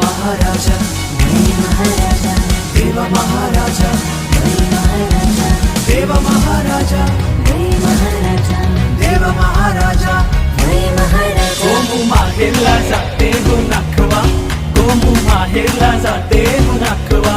महाराजा महाराजा देव महाराजा देव महाराजा गोमू माहेरला जाते गुणाखवा गोमू माहेरला जाते गुणाखवा